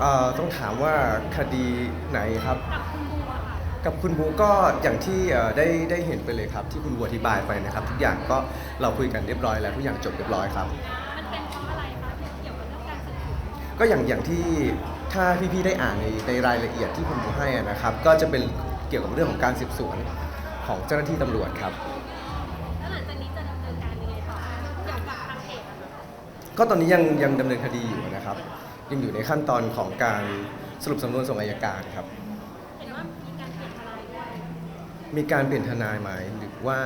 เอ่อต้องถามว่าคดีไหนครับกับคุณบัวค่ะกับคุณบูก็อย่างที่เอ่อได้ได้เห็นไปเลยครับ ที่คุณบูอธิบายไปนะครับ ทุกอย่างก็เราคุยกันเรียบร้อยแล้วทุกอย่างจบเรียบร้อยครับ มันเป็นเพราะอะไรคะเกี่ยวกับเรื่องการสืบสวนก็อย่างอย่างที่ถ้าพี่ๆได้อ่านในในรายละเอียดที่คุณบูให้อะนะครับ ก็จะเป็นเกี่ยวกับเรื่องของการสืบสวนของเจ้าหน้าที่ตำรวจครับ แล้วหลังจากนี้จะดำเนินการยังไงต่อเกี่ยวกับทางเพจอะค่ะก็ตอนนี้ยังยังดำเนินคดีอยู่นะครับ ยังอยู่ในขั้นตอนของการสรุปสำนวนส่งอายการครับ เห็นว่ามีการเปลี่ยนทนายด้วยมีการเปลี่ยนทนายไหมหรือว่า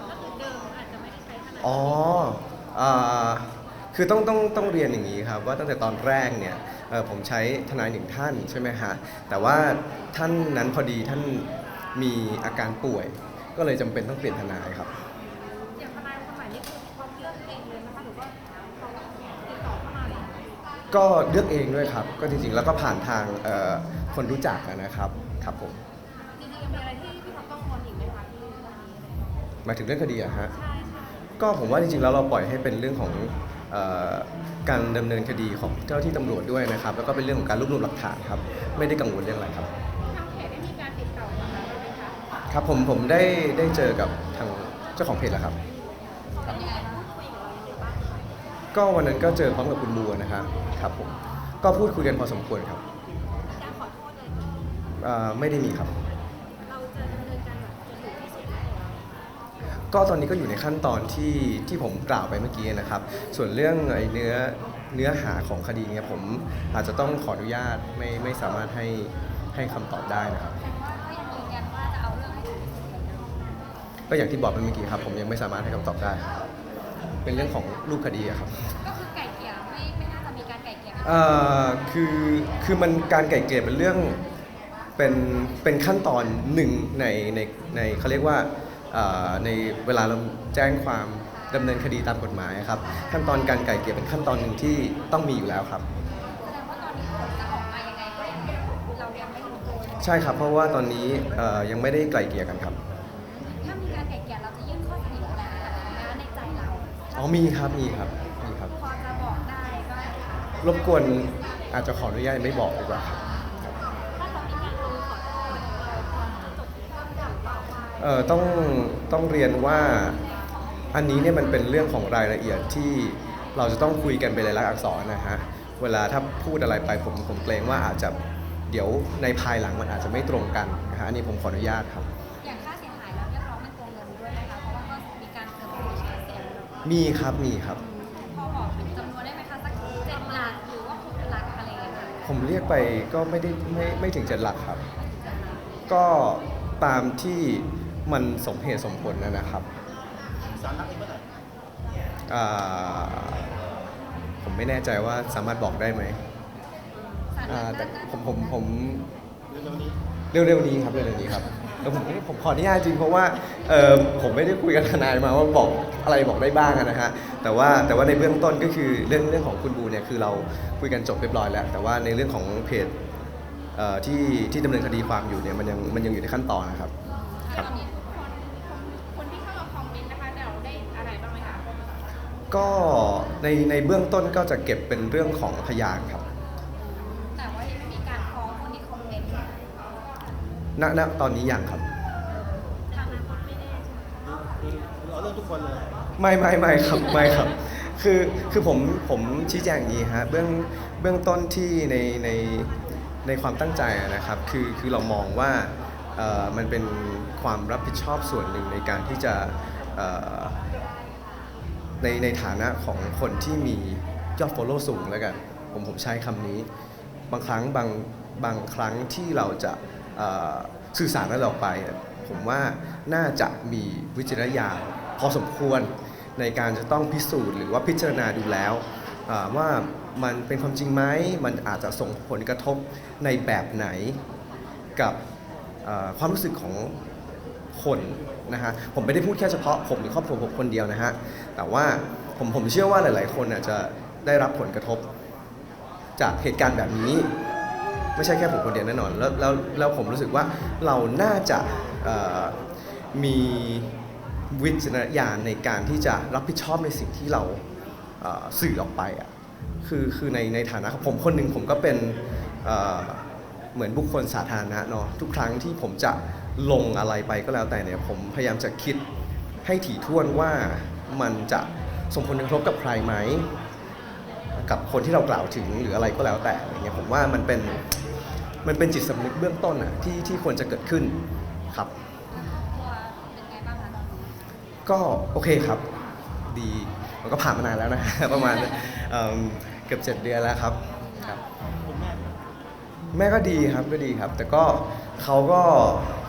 ก็คือเดิมอาจจะไม่ได้ใช้ทนายอ๋ออ่าคือต้องต้องต้องเรียนอย่างนี้ครับ ว่าตั้งแต่ตอนแรกเนี่ยเอ่อผมใช้ทนายหนึ่งท่านใช่ไหมฮะแต่ว่าท่านนั้นพอดีท่านมีอาการป่วย ก็เลยจำเป็นต้องเปลี่ยนทนายครับ ก็เลือกเองด้วยครับ ก็จริงๆ แล้วก็ผ่านทางเอ่อคนรู้จักอะนะครับครับผมจริงๆยังมีอะไรที่พี่ท็อปต้องกังวลอีกไหมคะที่เรื่องนี้หมายถึงเรื่องคดีอะฮะ ใช่ใช่ก็ผมว่าจริงๆแล้วเราปล่อยให้เป็นเรื่องของเออการดำเนินคดีของเจ้าหน้าที่ตำรวจด้วยนะครับ แล้วก็เป็นเรื่องของการรวบรวมหลักฐานครับ ไม่ได้กังวลเรื่องอะไรครับ ทางเพจได้มีการติดต่อมาไหมคะ ครับผมผมได้ได้เจอกับทางเจ้าของเพจแล้วครับ ก็วันนั้นก็เจอพร้อมกับคุณบัวนะครับครับผมก็พูดคุยกันพอสมควรครับการขอโทษเลยเอ่อไม่ได้มีครับ เราจะดำเนินการแบบจนถึงที่สุดไหมก็ตอนนี้ก็อยู่ในขั้นตอนที่ที่ผมกล่าวไปเมื่อกี้นะครับ ส่วนเรื่องไอ้เนื้อเนื้อหาของคดีเนี่ยผมอาจจะต้องขออนุญาตไม่ไม่สามารถให้ให้คำตอบได้นะครับ แต่ว่าก็ยังยืนยันว่าจะเอาเรื่องให้ถึงที่สุดเหมือนเดิม ก็อย่างที่บอกไปเมื่อกี้ครับ ผมยังไม่สามารถให้คำตอบได้ เป็นเรื่องของรูปคดีอะครับ ก็คือไก่เกลี่ยไม่ไม่น่าจะมีการไก่เกลี่ยกัน เอ่อคือคือมันการไก่เกลี่ยเป็นเรื่องเป็นเป็นขั้นตอนหนึ่งในในในเขาเรียกว่าเอ่อในเวลาเราแจ้งความดำเนินคดีตามกฎหมายครับ ขั้นตอนการไก่เกลี่ยเป็นขั้นตอนหนึ่งที่ต้องมีอยู่แล้วครับ แสดงว่าตอนนี้ผลจะออกมายังไงก็ยังเรายังไม่รู้ตัว ใช่ครับ เพราะว่าตอนนี้เอ่อยังไม่ได้ไกล่เกลี่ยกันครับ อ๋อมีครับมีครับมีครับ พอจะบอกได้ก็รบกวนอาจจะขออนุญาตไม่บอกดีกว่าครับเอ่อย่างเบาว่าเอ่อต้องต้องเรียนว่าอันนี้เนี่ยมันเป็นเรื่องของรายละเอียดที่เราจะต้องคุยกันเป็นลายลักษณ์อักษรนะฮะเวลาถ้าพูดอะไรไปผมผมเกรงว่าอาจจะเดี๋ยวในภายหลังมันอาจจะไม่ตรงกันนะฮะอันนี้ผมขออนุญาตครับ มีครับมีครับ พอบอกเป็นจำนวนได้ไหมคะสักเจ็ดหลักหรือว่าหกหลักอะไรอย่างเงี้ยค่ะผมเรียกไปก็ไม่ได้ไม่ไม่ถึงเจ็ดหลักครับ ก็ตามที่มันสมเหตุสมผลนะนะครับสารนัดนี้เมื่อไหร่อ่าผมไม่แน่ใจว่าสามารถบอกได้ไหมศาลอ่าน่าแต่จะผมผมผม เร็วๆนี้ เร็วๆนี้ครับเร็วๆนี้ครับแล้วผมผมขออนุญาตจริงเพราะว่าเออผมไม่ได้คุยกับทนายมาว่าบอกอะไรบอกได้บ้างอะนะฮะแต่ว่าแต่ว่าในเบื้องต้นก็คือเรื่องเรื่องของคุณบูเนี่ยคือเราคุยกันจบเรียบร้อยแล้ว แต่ว่าในเรื่องของเพจเอ่อที่ที่ดำเนินคดีความอยู่เนี่ยมันยังมันยังอยู่ในขั้นตอนนะครับตอนนี้ทุกคนคนที่เข้ามาคอมเมนต์นะคะเราได้อะไรบ้างไหมคะ ก็ในในเบื้องต้นก็จะเก็บเป็นเรื่องของพยานครับ ณณตอนนี้ยังครับทางอนาคตไม่แน่ใช่ไหมคือเอาเรื่องทุกคนเลยไม่ไม่ไม่ครับไม่ครับ คือคือผมผมชี้แจงอย่างนี้ฮะเบื้องเบื้องต้นที่ในในในความตั้งใจอะนะครับคือคือเรามองว่าเอ่อมันเป็นความรับผิดชอบส่วนหนึ่งในการที่จะเอ่อในในฐานะของคนที่มียอด follow สูงแล้วกัน ผมผมใช้คำนี้ บางครั้งบางบางครั้งที่เราจะเอ่อ สื่อสารนั้นออกไป ผมว่าน่าจะมีวิจารณญาณพอสมควรในการจะต้องพิสูจน์หรือว่าพิจารณาดูแล้วว่ามันเป็นความจริงไหมมันอาจจะส่งผลกระทบในแบบไหนกับความรู้สึกของคนนะฮะผมไม่ได้พูดแค่เฉพาะผมหรือครอบครัวผมคนเดียวนะฮะแต่ว่าผมผมเชื่อว่าหลาย ๆ คนอาจจะได้รับผลกระทบจากเหตุการณ์แบบนี้ ไม่ใช่แค่ผมคนเดียวแน่นอนแล้วแล้วแล้วผมรู้สึกว่าเราน่าจะมีวิจารณญาณในการที่จะรับผิดชอบในสิ่งที่เราสื่อออกไปอะคือคือในในฐานะผมคนหนึ่งผมก็เป็นเหมือนบุคคลสาธารณะเนาะทุกครั้งที่ผมจะลงอะไรไปก็แล้วแต่เนี่ยผมพยายามจะคิดให้ถี่ถ้วนว่ามันจะส่งผลกระทบกับใครไหม กับคนที่เรากล่าวถึงหรืออะไรก็แล้วแต่อะไรเงี้ยผมว่ามันเป็น มันเป็นจิตสำนึกเบื้องต้นอะที่ที่ควรจะเกิดขึ้นครับตัวเป็นไงบ้างคะตอนนี้ก็โอเคครับ ดีมันก็ผ่านมานานแล้วนะ ประมาณเอิ่มเกือบเจ็ดเดือนแล้วครับครับคุณแม่แม่ก็ดีครับก็ดีครับ แต่ก็เขาก็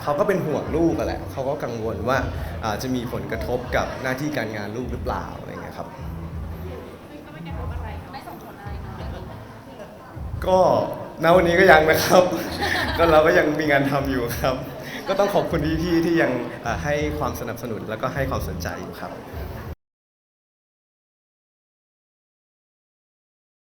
เขาก็เป็นห่วงลูกอะแหละเขาก็กังวลว่าอาจจะมีผลกระทบกับหน้าที่การงานลูกหรือเปล่าอะไรเงี้ยครับก็ไม่กระทบอะไรไม่ส่งผลอะไรเรื่องนี้ก็ ณวันนี้ก็ยังนะครับ ก็เราก็ยังมีงานทำอยู่ครับ ก็ต้องขอบคุณพี่ๆที่ยังให้ความสนับสนุนแล้วก็ให้ความสนใจอยู่ครับ